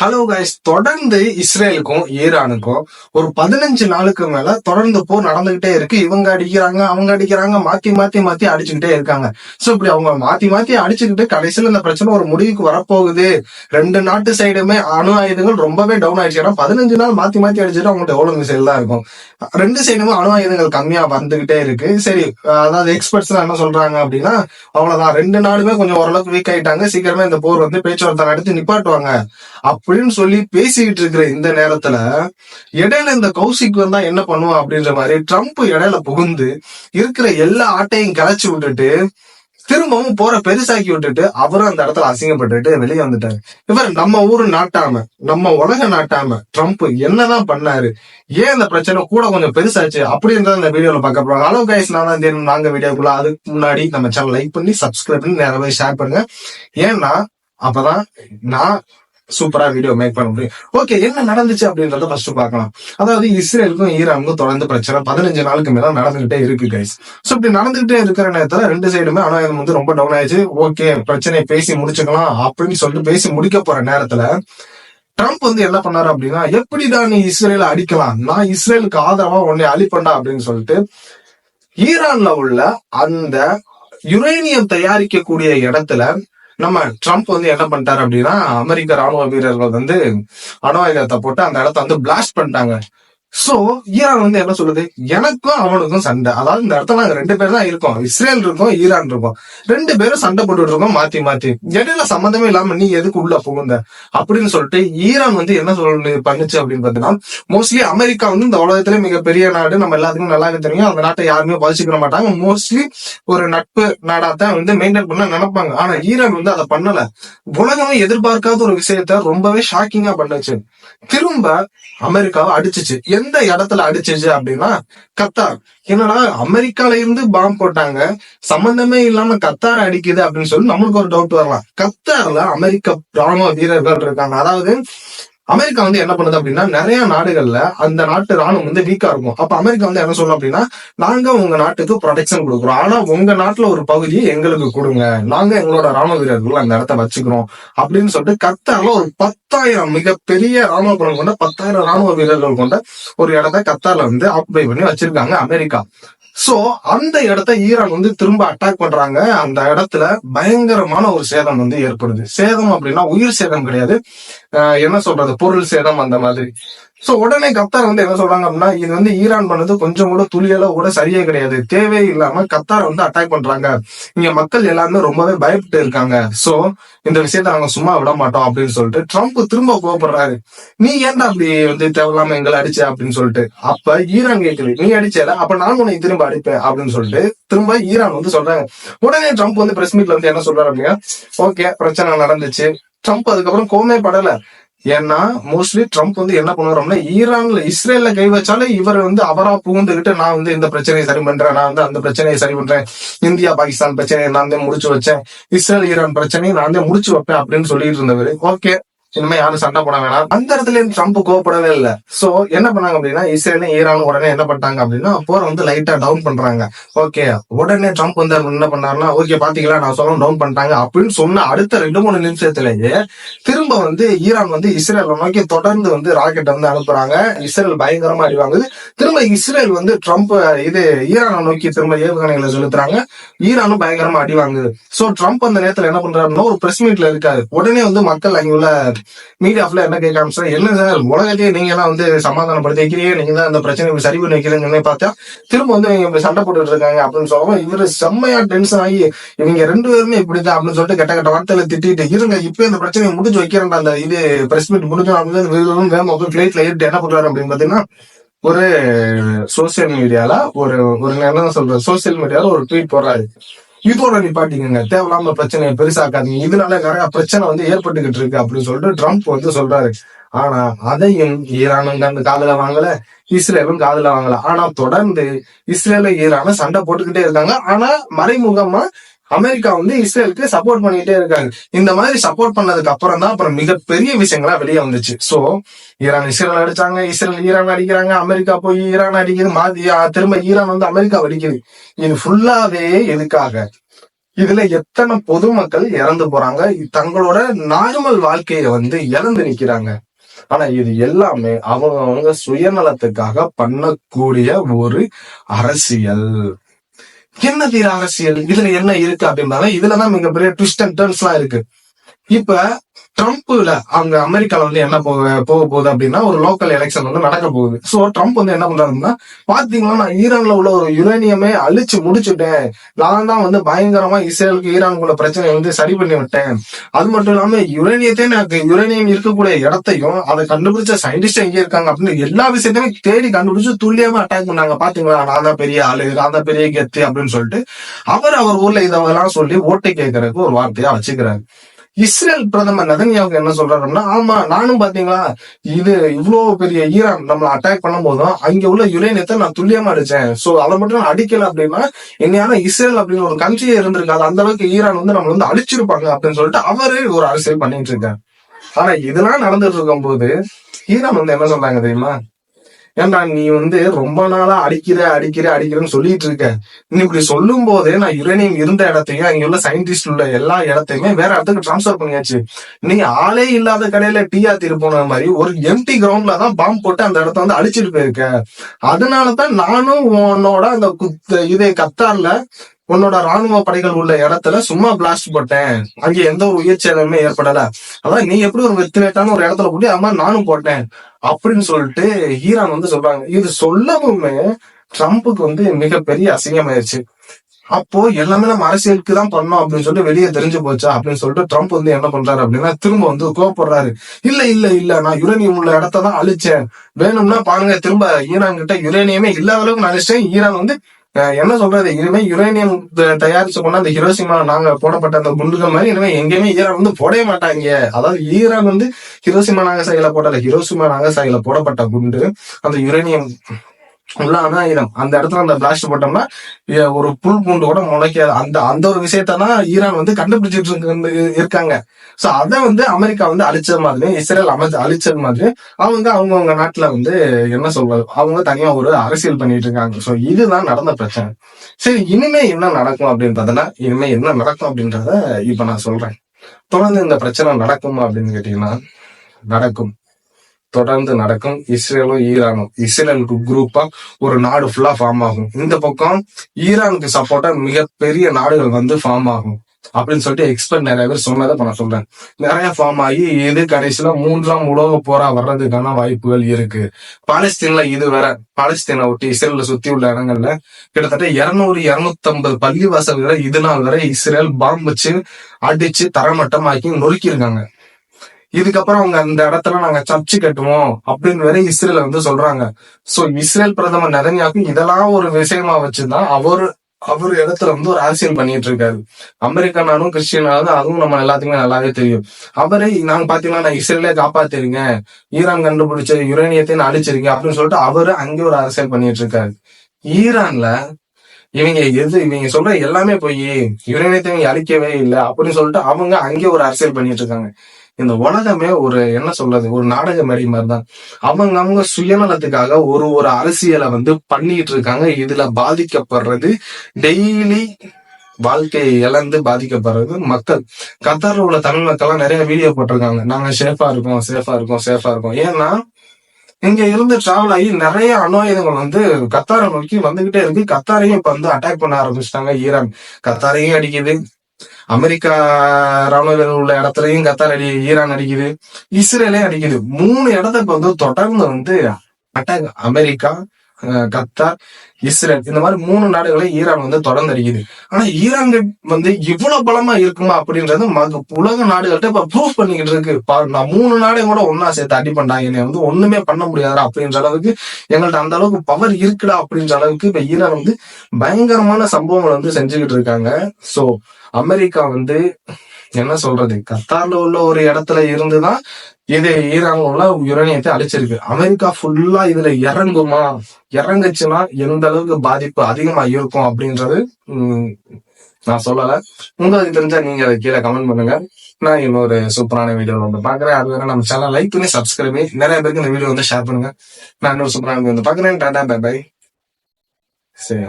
Hello guys தொடர்ந்து இஸ்ரேலுக்கும் ஈரானுக்கும் ஒரு பதினஞ்சு நாளுக்கு மேல தொடர்ந்து போர் நடந்துகிட்டே இருக்கு. இவங்க அடிக்கிறாங்க அவங்க அடிக்கிறாங்க மாத்தி மாத்தி மாத்தி அடிச்சுக்கிட்டே இருக்காங்க. சோ இப்படி அவங்க மாத்தி மாத்தி அடிச்சுக்கிட்டு கடைசியில இந்த பிரச்சனை ஒரு முடிவுக்கு வரப்போகுது. ரெண்டு நாட்டு சைடுமே அணு ஆயுதங்கள் ரொம்பவே டவுன் ஆயிடுச்சு. ஏன்னா பதினஞ்சு நாள் மாத்தி மாத்தி அடிச்சுட்டு அவங்கள்ட்ட எவ்வளவு மிசைல் தான் இருக்கும். ரெண்டு சைடுமே அணு ஆயுதங்கள் கம்மியா வந்துகிட்டே இருக்கு. சரி அதாவது எக்ஸ்பர்ட்ஸ் என்ன சொல்றாங்க அப்படின்னா அவ்வளவுதான். ரெண்டு நாடுமே கொஞ்சம் ஓரளவுக்கு வீக் ஆயிட்டாங்க. சீக்கிரமே இந்த போர் வந்து பேச்சுவார்த்தை நடத்தி நிப்பாட்டுவாங்க. அப்படின்னு சொல்லி பேசிக்கிட்டு இருக்கிற இந்த நேரத்துல இடையில இந்த கௌசிக் வந்தா என்ன பண்ணுவான் அப்படின்ற மாதிரி ட்ரம்ப் இடையில புகுந்து இருக்கிற எல்லா ஆட்டையும் கலைச்சு விட்டுட்டு திரும்பவும் போற பெருசாக்கி விட்டுட்டு அவரும் அந்த இடத்துல அசிங்கப்பட்டுட்டு வெளியே வந்துட்டாரு. இவர் நம்ம ஊரு நாட்டாம நம்ம உலக நாட்டாம ட்ரம்ப் என்னதான் பண்ணாரு? ஏன் இந்த பிரச்சனை கூட கொஞ்சம் பெருசாச்சு? அப்படின்றத இந்த வீடியோல பார்க்க போறாங்க ஹலோ கைஸ் நான் தான் தேனும் நாங்க வீடியோக்குள்ள அதுக்கு முன்னாடி நம்ம சேனல் லைக் பண்ணி சப்ஸ்கிரைப் பண்ணி நிறைய பேர் ஷேர் பண்ணுங்க. ஏன்னா அப்பதான் நான் சூப்பரா வீடியோ மேக் பண்ண முடியும். ஓகே என்ன நடந்துச்சு அப்படின்றத ஃபர்ஸ்ட் பார்க்கலாம். அதாவது இஸ்ரேலுக்கும் ஈரானுக்கும் தொடர்ந்து பிரச்சனை. பதினஞ்சு நாளுக்கு மேல நடந்துகிட்டே இருக்கு கைஸ் ஸோ இப்படி நடந்துகிட்டே இருக்கிற நேரத்துல ரெண்டு சைடுமே அணாயுதம் வந்து ரொம்ப டவுன் ஆயிடுச்சு. ஓகே பிரச்சனையை பேசி முடிச்சுக்கலாம் அப்படின்னு சொல்லிட்டு பேசி முடிக்க போற நேரத்துல ட்ரம்ப் வந்து என்ன பண்ணாரு அப்படின்னா எப்படிடா நீ இஸ்ரேல அடிக்கலாம்? நான் இஸ்ரேலுக்கு ஆதரவா உன்னை அழிப்பண்டா அப்படின்னு சொல்லிட்டு ஈரான்ல உள்ள அந்த யுரேனியம் தயாரிக்கக்கூடிய இடத்துல நம்ம ட்ரம்ப் வந்து என்ன பண்ணிட்டாரு அப்படின்னா அமெரிக்க ராணுவ வீரர்கள் வந்து அணு ஆயுதத்தை போட்டு அந்த இடத்த வந்து பிளாஸ்ட் பண்ணிட்டாங்க. சோ ஈரான் வந்து என்ன சொல்லுது? எனக்கும் அவனுக்கும் சண்டை. அதாவது இந்த இடத்துல நாங்க ரெண்டு பேர் தான் இருக்கோம். இஸ்ரேல் இருக்கோம் ஈரான் இருக்கோம். ரெண்டு பேரும் சண்டை போட்டுட்டு இருக்கோம் மாத்தி மாத்தி. இடையில சம்மந்தமே இல்லாம நீ எதுக்கு உள்ள புகுந்த? அப்படின்னு சொல்லிட்டு ஈரான் வந்து என்ன சொல்லு பண்ணுச்சு அப்படின்னு பாத்தீங்கன்னா மோஸ்ட்லி அமெரிக்கா வந்து இந்த உலகத்துல மிகப்பெரிய நாடு. நம்ம எல்லாத்துக்கும் நல்லா தெரியும். அந்த நாட்டை யாருமே பாதிச்சுக்கிற மாட்டாங்க. மோஸ்ட்லி ஒரு நட்பு நாடாத்தான் வந்து மெயின்டைன் பண்ண நினைப்பாங்க. ஆனா ஈரான் வந்து அதை பண்ணல. உலகமே எதிர்பார்க்காத ஒரு விஷயத்த ரொம்பவே ஷாக்கிங்கா பண்ணுச்சு. திரும்ப அமெரிக்காவை அடிச்சிச்சு. எந்த இடத்துல அடிச்சுச்சு அப்படின்னா கத்தார். என்னடா அமெரிக்கால இருந்து பாம்பு போட்டாங்க. சம்பந்தமே இல்லாம கத்தார் அடிக்குது அப்படின்னு சொல்லி நம்மளுக்கு ஒரு டவுட் வரலாம். கத்தார்ல அமெரிக்க ராணுவ வீரர்கள் இருக்காங்க. அதாவது அமெரிக்கா வந்து என்ன பண்ணுது அப்படின்னா நிறைய நாடுகள்ல அந்த நாட்டு ராணுவம் வந்து வீக்கா இருக்கும். அப்ப அமெரிக்கா வந்து என்ன சொல்லும் அப்படின்னா நாங்க உங்க நாட்டுக்கு ப்ரொடெக்ஷன் கொடுக்குறோம். ஆனா உங்க நாட்டுல ஒரு பகுதி எங்களுக்கு கொடுங்க. நாங்க எங்களோட ராணுவ வீரர்கள் அந்த இடத்த வச்சுக்கிறோம். அப்படின்னு சொல்லிட்டு கத்தார்ல ஒரு பத்தாயிரம் மிகப்பெரிய ராணுவ குரல் கொண்ட பத்தாயிரம் ராணுவ வீரர்கள் கொண்ட ஒரு இடத்த கத்தார்ல வந்து ஆக்குபை பண்ணி வச்சிருக்காங்க அமெரிக்கா. சோ அந்த இடத்த ஈரான் வந்து திரும்ப அட்டாக் பண்றாங்க. அந்த இடத்துல பயங்கரமான ஒரு சேதம் வந்து ஏற்படுது. சேதம் அப்படின்னா உயிர் சேதம் கிடையாது. ஆஹ் என்ன சொல்றது? பொருள் சேதம் அந்த மாதிரி. சோ உடனே கத்தார் வந்து என்ன சொல்றாங்க அப்படின்னா இது வந்து ஈரான் பண்ணது கொஞ்சம் கூட துளியளவு கூட சரியே கிடையாது. தேவையே இல்லாம கத்தார் வந்து அட்டாக் பண்றாங்க. இங்க மக்கள் எல்லாருமே ரொம்பவே பயப்பட்டு இருக்காங்க. சோ இந்த விஷயத்த நாங்க சும்மா விட மாட்டோம் அப்படின்னு சொல்லிட்டு ட்ரம்ப் திரும்ப கோபப்படுறாரு நீ ஏன்டா அப்படி வந்து தேவையில்லாம எங்களை அடிச்ச அப்படின்னு சொல்லிட்டு. அப்ப ஈரான் கேக்குது. நீ அடிச்சல அப்ப நான் உன்னை திரும்ப அடிப்பேன் அப்படின்னு சொல்லிட்டு திரும்ப ஈரான் வந்து சொல்றாங்க. உடனே ட்ரம்ப் வந்து பிரஸ் மீட்ல வந்து என்ன சொல்றாரு அப்படின்னா ஓகே பிரச்சனை நடந்துச்சு. ட்ரம்ப் அதுக்கப்புறம் கோமே படல. ஏன்னா மோஸ்ட்லி ட்ரம்ப் வந்து என்ன பண்ணுவாரோம்னா ஈரான்ல இஸ்ரேல்ல கை வச்சாலே இவர் வந்து அவரா புகுந்துகிட்டு நான் வந்து இந்த பிரச்சனையை சரி பண்றேன் நான் வந்து அந்த பிரச்சனையை சரி பண்றேன். இந்தியா பாகிஸ்தான் பிரச்சனையை நான் தான் முடிச்சு வச்சேன். இஸ்ரேல் ஈரான் பிரச்சனையை நான் தான் முடிச்சு வைப்பேன் அப்படின்னு சொல்லிட்டு இருந்தவர். ஓகே. இனிமே யாரும் சண்டை போட வேணாம். அந்த இடத்துல இருந்து ட்ரம்ப் கோவப்படவே இல்லை. சோ என்ன பண்ணாங்க அப்படின்னா இஸ்ரேலும் ஈரானும் உடனே என்ன பண்ணிட்டாங்க அப்படின்னா போரை வந்து லைட்டா டவுன் பண்றாங்க. ஓகே உடனே ட்ரம்ப் வந்து என்ன பண்ணாருன்னா ஓகே பாத்தீங்களா நான் சொல்ல டவுன் பண்ணிட்டாங்க அப்படின்னு சொன்ன அடுத்த ரெண்டு மூணு நிமிஷத்துலயே திரும்ப வந்து ஈரான் வந்து இஸ்ரேலை நோக்கி தொடர்ந்து வந்து ராக்கெட் வந்து அனுப்புறாங்க. இஸ்ரேல் பயங்கரமா அடி திரும்ப இஸ்ரேல் வந்து ட்ரம்ப் இது ஈரானை நோக்கி திரும்ப ஏவுகணைகளை செலுத்துறாங்க. ஈரானும் பயங்கரமா அடி வாங்குது. சோ ட்ரம்ப் அந்த நேரத்துல என்ன பண்றாருன்னா ஒரு பிரஸ் மீட்ல இருக்காரு. உடனே வந்து மக்கள் அங்க மீடியா ஃபுல்லா என்ன கேட்க ஆரம்பிச்சா என்ன சார் உலகத்தையே நீங்க எல்லாம் வந்து சமாதானப்படுத்தி வைக்கிறீங்க நீங்க தான் அந்த பிரச்சனை சரி பண்ணி வைக்கிறீங்கன்னு பார்த்தா திரும்ப வந்து இவங்க சண்டை போட்டுட்டு இருக்காங்க அப்படின்னு சொல்லுவோம் இவரு செம்மையா டென்ஷன் ஆகி இவங்க ரெண்டு பேருமே இப்படிதான் அப்படின்னு சொல்லிட்டு கெட்ட கெட்ட வார்த்தையில திட்டிட்டு இருங்க இப்ப இந்த பிரச்சனையை முடிஞ்சு வைக்கிறேன் அந்த இது பிரஸ் மீட் முடிஞ்சோம் அப்படின்னு வேகமா போய் பிளேட்ல ஏறிட்டு என்ன பண்றாரு அப்படின்னு பாத்தீங்கன்னா ஒரு சோசியல் மீடியால ஒரு ஒரு என்ன சொல்றது சோசியல் மீடியால ஒரு ட்வீட் போடுறாரு. இதோட நிப்பாட்டிங்க தேவையில்லாம பிரச்சனையை பெருசாக்காதீங்க. இதனால நிறைய பிரச்சனை வந்து ஏற்பட்டுக்கிட்டு இருக்கு அப்படின்னு சொல்லிட்டு ட்ரம்ப் வந்து சொல்றாரு. ஆனா அதையும் ஈரானும் அந்த காதுல வாங்கல இஸ்ரேலும் காதுல வாங்கல. ஆனா தொடர்ந்து இஸ்ரேல ஈரான சண்டை போட்டுக்கிட்டே இருக்காங்க. ஆனா மறைமுகமா அமெரிக்கா வந்து இஸ்ரேலுக்கு சப்போர்ட் பண்ணிட்டே இருக்காங்க. இந்த மாதிரி சப்போர்ட் பண்ணதுக்கு அப்புறம் தான் அப்புறம் மிகப்பெரிய விஷயங்களா வெளியே வந்துச்சு. சோ ஈரான் இஸ்ரேல் அடிச்சாங்க இஸ்ரேல் ஈரான் அடிக்கிறாங்க அமெரிக்கா போய் ஈரான் அடிக்குது மாதி திரும்ப ஈரான் வந்து அமெரிக்கா அடிக்குது. இது ஃபுல்லாவே எதுக்காக? இதுல எத்தனை பொதுமக்கள் இறந்து போறாங்க? தங்களோட நார்மல் வாழ்க்கைய வந்து இழந்து நிக்கிறாங்க. ஆனா இது எல்லாமே அவங்க அவங்க சுயநலத்துக்காக பண்ணக்கூடிய ஒரு அரசியல். என்ன தீர அரசியல்? இதுல என்ன இருக்கு அப்படின்னா இதுலதான் மிகப்பெரிய ட்விஸ்ட் அண்ட் டர்ன்ஸ் எல்லாம் இருக்கு. இப்ப ட்ரம்ப்ல அங்க அமெரிக்கால வந்து என்ன போக போக போகுது அப்படின்னா ஒரு லோக்கல் எலெக்ஷன் வந்து நடக்க போகுது. சோ ட்ரம்ப் வந்து என்ன பண்றாருன்னா பாத்தீங்களா நான் ஈரான்ல உள்ள ஒரு யுரேனியமே அழிச்சு முடிச்சுட்டேன். நான் தான் வந்து பயங்கரமா இஸ்ரேலுக்கு ஈரானுக்குள்ள பிரச்சனை வந்து சரி பண்ணி விட்டேன். அது மட்டும் இல்லாம யுரேனியத்தை எனக்கு யுரேனியம் இருக்கக்கூடிய இடத்தையும் அதை கண்டுபிடிச்ச சயின்டிஸ்ட் எங்க இருக்காங்க அப்படின்னு எல்லா விஷயத்தையுமே தேடி கண்டுபிடிச்சு துல்லியமா அட்டாக் பண்ணாங்க. பாத்தீங்களா நான் தான் பெரிய ஆளு நான் தான் பெரிய கெத்து அப்படின்னு சொல்லிட்டு அவர் அவர் ஊர்ல இதெல்லாம் சொல்லி ஓட்டு கேட்கறதுக்கு ஒரு வார்த்தையா வச்சுக்கிறாரு. இஸ்ரேல் பிரதமர் நதன்யாவுக்கு என்ன சொல்றாருன்னா ஆமா நானும் பாத்தீங்களா இது இவ்வளவு பெரிய ஈரான் நம்மளை அட்டாக் பண்ணும் போதும் அங்க உள்ள யுரேனியத்தை நான் துல்லியமா அடிச்சேன். சோ அதை மட்டும் நான் அடிக்கல அப்படின்னா என்னையான இஸ்ரேல் அப்படின்னு ஒரு கண்ட்ரியே இருந்திருக்காது அந்த அளவுக்கு ஈரான் வந்து நம்மள வந்து அழிச்சிருப்பாங்க அப்படின்னு சொல்லிட்டு அவரு ஒரு அரசியல் பண்ணிட்டு இருக்காரு. ஆனா இதெல்லாம் நடந்துட்டு இருக்கும் போது ஈரான் வந்து என்ன சொல்றாங்க தெரியுமா? ஏன்டா நீ வந்து ரொம்ப நாளா அடிக்கிற அடிக்கிற அடிக்கிறேன்னு சொல்லிட்டு இருக்க? நீ இப்படி சொல்லும் போதே நான் யுரேனியம் இருந்த இடத்தையும் அங்க உள்ள சயின்டிஸ்ட் உள்ள எல்லா இடத்தையுமே வேற இடத்துக்கு டிரான்ஸ்பர் பண்ணியாச்சு. நீ ஆளே இல்லாத கடையில டீ ஆத்திட்டு போன மாதிரி ஒரு எம்டி கிரவுண்ட்ல தான் பாம்பு போட்டு அந்த இடத்த வந்து அடிச்சிட்டு போயிருக்க. அதனாலதான் நானும் உன்னோட அந்த குத்த இதே கத்தார்ல உன்னோட ராணுவ படைகள் உள்ள இடத்துல சும்மா பிளாஸ்ட் போட்டேன். அங்க எந்த ஒரு உயிர் சேதமே ஏற்படல. அதான் நீ எப்படி ஒரு வெத்துவேட்டான ஒரு இடத்துல போட்டு அது மாதிரி நானும் போட்டேன். அப்படின்னு சொல்லிட்டு ஈரான் வந்து சொல்றாங்க. இது சொல்லவுமே ட்ரம்ப்புக்கு வந்து மிகப்பெரிய அசிங்கமாயிருச்சு. அப்போ எல்லாமே நம்ம அரசியலுக்கு தான் பண்ணோம் அப்படின்னு சொல்லிட்டு வெளியே தெரிஞ்சு போச்சா? அப்படின்னு சொல்லிட்டு ட்ரம்ப் வந்து என்ன பண்றாரு அப்படின்னா திரும்ப வந்து கோவப்படுறாரு. இல்ல இல்ல இல்ல நான் யுரேனியம் உள்ள இடத்த தான் அழிச்சேன். வேணும்னா பாருங்க திரும்ப ஈரான் கிட்ட யுரேனியமே இல்லாத அளவுக்கு நான் அழிச்சேன் ஈரான் வந்து என்ன சொல்றது? இனிமே யுரேனியம் தயாரிச்ச தயாரிச்சு கொண்டு அந்த ஹிரோசிமா நாங்க போடப்பட்ட அந்த குண்டுகள் மாதிரி இனிமே எங்கேயுமே ஈரான் வந்து போடவே மாட்டாங்க. அதாவது ஈரான் வந்து ஹிரோசிமா நாகசாகில போடல ஹிரோசிமா நாகசாகில போடப்பட்ட குண்டு. அந்த யுரேனியம் உள்ளான இடம். அந்த இடத்துல அந்த பிளாஸ்ட் போட்டோம்னா ஒரு புல் பூண்டு கூட முளைக்காது. அந்த அந்த ஒரு விஷயத்தான் ஈரான் வந்து கண்டுபிடிச்சிட்டு இருக்காங்க. சோ அதை வந்து அமெரிக்கா வந்து அழிச்ச மாதிரி இஸ்ரேல் அமைச்சு அழிச்சது மாதிரி அவங்க அவங்கவுங்க நாட்டுல வந்து என்ன சொல்றது அவங்க தனியா ஒரு அரசியல் பண்ணிட்டு இருக்காங்க. சோ இதுதான் நடந்த பிரச்சனை. சரி இனிமே என்ன நடக்கும் அப்படின்றதுனா இனிமே என்ன நடக்கும் அப்படின்றத இப்ப நான் சொல்றேன். தொடர்ந்து இந்த பிரச்சனை நடக்குமா அப்படின்னு கேட்டீங்கன்னா நடக்கும். தொடர்ந்து நடக்கும் இஸ்ரேலும் ஈரானும். இஸ்ரேலுக்கு குரூப்பா ஒரு நாடு ஃபுல்லா ஃபார்ம் ஆகும். இந்த பக்கம் ஈரானுக்கு சப்போர்ட்டா மிகப்பெரிய நாடுகள் வந்து ஃபார்ம் ஆகும். அப்படின்னு சொல்லிட்டு எக்ஸ்பர்ட் நிறைய பேர் சொன்னதை நான் சொல்றேன். நிறைய ஃபார்ம் ஆகி இது கடைசியில மூன்றாம் உலக போரா வர்றதுக்கான வாய்ப்புகள் இருக்கு. பாலஸ்தீன்ல இது வேற. பாலஸ்தீனை ஒட்டி இஸ்ரேல சுத்தி உள்ள இடங்கள்ல கிட்டத்தட்ட இருநூறு இருநூத்தி ஐம்பது பள்ளி வாசல்களை இது நாள் வரை இஸ்ரேல் பாம்பு வச்சு அடிச்சு தரமட்டமாக்கி நொறுக்கி இருக்காங்க இதுக்கப்புறம் அவங்க அந்த இடத்துல நாங்க சர்ச்சு கட்டுவோம் அப்படின்னு வேற இஸ்ரேல வந்து சொல்றாங்க. சோ இஸ்ரேல் பிரதமர் நெதன்யாக்கு இதெல்லாம் ஒரு விஷயமா வச்சுதான் அவர் அவர் இடத்துல வந்து ஒரு அரசியல் பண்ணிட்டு இருக்காரு. அமெரிக்கனாலும் கிறிஸ்டியனாலும் அதுவும் நம்ம எல்லாத்துக்குமே நல்லாவே தெரியும். அவரே நாங்க பாத்தீங்கன்னா நான் இஸ்ரேலே காப்பாத்திருங்க ஈரான் கண்டுபிடிச்ச யுரேனியத்தை நான் அழிச்சிருக்கேன் அப்படின்னு சொல்லிட்டு அவரு அங்கே ஒரு அரசியல் பண்ணிட்டு இருக்காரு. ஈரான்ல இவங்க எது இவங்க சொல்ற எல்லாமே போய் யுரேனியத்தை இவங்க அழிக்கவே இல்லை அப்படின்னு சொல்லிட்டு அவங்க அங்கே ஒரு அரசியல் பண்ணிட்டு இருக்காங்க. இந்த உலகமே ஒரு என்ன சொல்றது ஒரு நாடக மேடை மாதிரிதான். அவங்க அவங்க சுயநலத்துக்காக ஒரு ஒரு அரசியலை வந்து பண்ணிட்டு இருக்காங்க. இதுல பாதிக்கப்படுறது டெய்லி வாழ்க்கையை இழந்து பாதிக்கப்படுறது மக்கள். கத்தார்ல உள்ள தமிழ் மக்கள்லாம் நிறைய வீடியோ போட்டிருக்காங்க. நாங்க சேஃபா இருக்கோம் சேஃபா இருக்கோம் சேஃபா இருக்கோம். ஏன்னா இங்க இருந்து டிராவல் ஆகி நிறைய அணு ஆயுதங்கள் வந்து கத்தாரை நோக்கி வந்துகிட்டே இருக்கு. கத்தாரையும் இப்ப வந்து அட்டாக் பண்ண ஆரம்பிச்சிட்டாங்க ஈரான். கத்தாரையும் அடிக்குது. அமெரிக்கா ராணுவ உள்ள இடத்துலயும் கத்தார் அடி ஈரான் அடிக்குது இஸ்ரேலே அடிக்குது மூணு இடத்த இப்ப வந்து தொடர்ந்து வந்து அட்டாக் அமெரிக்கா கத்தார் இஸ்ரேல். இந்த மாதிரி மூணு நாடுகளை ஈரான் வந்து தொடர்ந்து அடிக்குது ஆனா ஈரான் வந்து இவ்வளவு பலமா இருக்குமா அப்படின்றது மக- உலக நாடுகள்கிட்ட இப்ப ப்ரூஃப் பண்ணிக்கிட்டு இருக்கு. பாரு, நான் மூணு நாடையும் கூட ஒன்னா சேர்த்து அடி பண்ணாங்க என்னை வந்து ஒண்ணுமே பண்ண முடியாதா அப்படின்ற அளவுக்கு எங்கள்ட்ட அந்த அளவுக்கு பவர் இருக்குடா அப்படின்ற அளவுக்கு இப்ப ஈரான் வந்து பயங்கரமான சம்பவங்கள் வந்து செஞ்சுக்கிட்டு இருக்காங்க. சோ அமெரிக்கா வந்து என்ன சொல்றது? கத்தார்ல உள்ள ஒரு இடத்துல இருந்துதான் இது ஈரான் உள்ள யுரேனியத்தை அழிச்சிருக்கு. அமெரிக்கா ஃபுல்லா இதுல இறங்குமா? இறங்குச்சுன்னா எந்த அளவுக்கு பாதிப்பு அதிகமா இருக்கும் அப்படின்றது உம், நான் சொல்லல. உங்களுக்கு தெரிஞ்சா நீங்க அதை கீழே கமெண்ட் பண்ணுங்க. நான் இன்னொரு சூப்பரான வீடியோ வந்து பாக்குறேன் அது வேற நம்ம சேனல் லைக் பண்ணி சப்ஸ்கிரைப் பண்ணி நிறைய பேருக்கு இந்த வீடியோ வந்து ஷேர் பண்ணுங்க. நான் இன்னொரு சூப்பரான வீடியோ வந்து பாக்குறேன் டாடா பை பை சரி